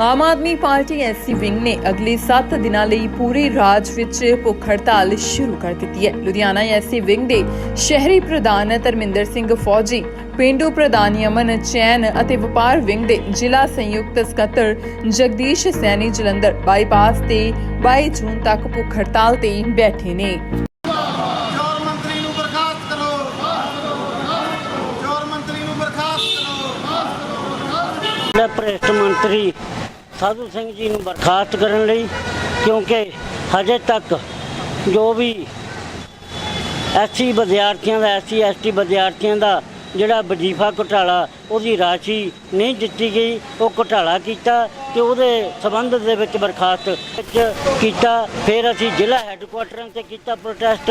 Aam Aadmi Party SC wing ਨੇ ਅਗਲੇ 7 ਦਿਨਾਂ ਲਈ ਪੂਰੇ ਰਾਜ ਵਿੱਚ ਭੁੱਖ ਹੜਤਾਲ ਸ਼ੁਰੂ ਕਰ ਦਿੱਤੀ ਹੈ। ਲੁਧਿਆਣਾ ਐਸਸੀ ਵਿੰਗ ਦੇ ਸ਼ਹਿਰੀ ਪ੍ਰਧਾਨ ਧਰਮਿੰਦਰ ਸਿੰਘ ਫੌਜੀ ਪਿੰਡੂ ਪ੍ਰਧਾਨ ਯਮਨ ਚੈਨ ਅਤੇ ਵਪਾਰ ਵਿੰਗ ਦੇ ਜ਼ਿਲ੍ਹਾ ਸੰਯੁਕਤ ਸਕੱਤਰ ਜਗਦੀਸ਼ ਸੈਣੀ ਜਲੰਧਰ ਬਾਈਪਾਸ ਤੇ 22 ਜੂਨ ਤੱਕ ਭੁੱਖ ਹੜਤਾਲ ਤੇ ਬੈਠੇ ਨੇ। ਚੋਰ ਮੰਤਰੀ ਨੂੰ ਬਰਖਾਸਤ ਕਰੋ। ਚੋਰ ਮੰਤਰੀ ਨੂੰ ਬਰਖਾਸਤ ਕਰੋ। ਜਿਹੜੇ ਭ੍ਰਿਸ਼ਟ ਮੰਤਰੀ ਸਾਧੂ ਸਿੰਘ ਜੀ ਨੂੰ ਬਰਖਾਸਤ ਕਰਨ ਲਈ, ਕਿਉਂਕਿ ਹਜੇ ਤੱਕ ਜੋ ਵੀ ਐਸਸੀ ਵਿਦਿਆਰਥੀਆਂ ਦਾ ਐਸਸੀ ਐਸਟੀ ਵਿਦਿਆਰਥੀਆਂ ਦਾ ਜਿਹੜਾ ਵਜੀਫਾ ਘੁਟਾਲਾ, ਉਹਦੀ ਰਾਸ਼ੀ ਨਹੀਂ ਦਿੱਤੀ ਗਈ, ਉਹ ਘੁਟਾਲਾ ਕੀਤਾ ਤੇ ਉਹਦੇ ਸਬੰਧ ਦੇ ਵਿੱਚ ਬਰਖਾਸਤ ਵਿੱਚ ਕੀਤਾ। ਫਿਰ ਅਸੀਂ ਜ਼ਿਲ੍ਹਾ ਹੈੱਡਕੁਆਟਰਾਂ ਤੇ ਕੀਤਾ ਪ੍ਰੋਟੈਸਟ।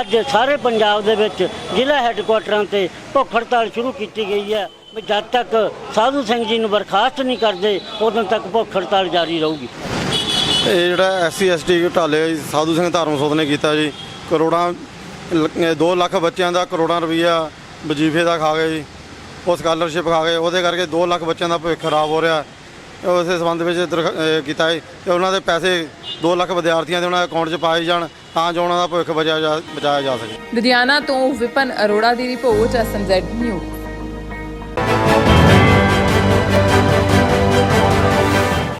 ਅੱਜ ਸਾਰੇ ਪੰਜਾਬ ਦੇ ਵਿੱਚ ਜ਼ਿਲ੍ਹਾ ਹੈੱਡਕੁਆਟਰਾਂ ਤੇ ਭੁੱਖ ਹੜਤਾਲ ਸ਼ੁਰੂ ਕੀਤੀ ਗਈ ਹੈ। ਜਦ ਤੱਕ ਸਾਧੂ ਸਿੰਘ ਜੀ ਨੂੰ ਬਰਖਾਸਤ ਨਹੀਂ ਕਰਦੇ ਉਦੋਂ ਤੱਕ ਭੁੱਖ ਹੜਤਾਲ ਜਾਰੀ ਰਹੂਗੀ। ਇਹ ਜਿਹੜਾ ਐਸਸੀ ਐਸਟੀ ਘੁਟਾਲੇ ਸਾਧੂ ਸਿੰਘ ਧਰਮਸੋਤ ਨੇ ਕੀਤਾ ਜੀ। ਕਰੋੜਾਂ 2 ਲੱਖ ਬੱਚਿਆਂ ਦਾ ਕਰੋੜਾਂ ਰੁਪਈਆ ਵਜੀਫੇ ਦਾ ਖਾ ਗਏ ਜੀ। ਉਹ ਸਕਾਲਰਸ਼ਿਪ ਖਾ ਗਏ ਉਹਦੇ ਕਰਕੇ 2 ਲੱਖ ਬੱਚਿਆਂ ਦਾ ਭਵਿੱਖ ਖਰਾਬ ਹੋ ਰਿਹਾ। ਉਸੇ ਸੰਬੰਧ ਵਿੱਚ ਕੀਤਾ ਹੈ ਤੇ ਉਹਨਾਂ ਦੇ ਪੈਸੇ 2 ਲੱਖ ਵਿਦਿਆਰਥੀਆਂ ਦੇ ਉਹਨਾਂ ਦੇ ਅਕਾਊਂਟ 'ਚ ਪਾਏ ਜਾਣ ਤਾਂ ਜੋ ਉਹਨਾਂ ਦਾ ਭਵਿੱਖ ਬਚਾਇਆ ਜਾ ਬਚਾਇਆ ਜਾ ਸਕੇ। ਲੁਧਿਆਣਾ ਤੋਂ ਵਿਪਨ ਅਰੋੜਾ ਦੀ ਰਿਪੋਰਟ ਐਸਐਮਜ਼ੈਡ ਨਿਊਜ਼।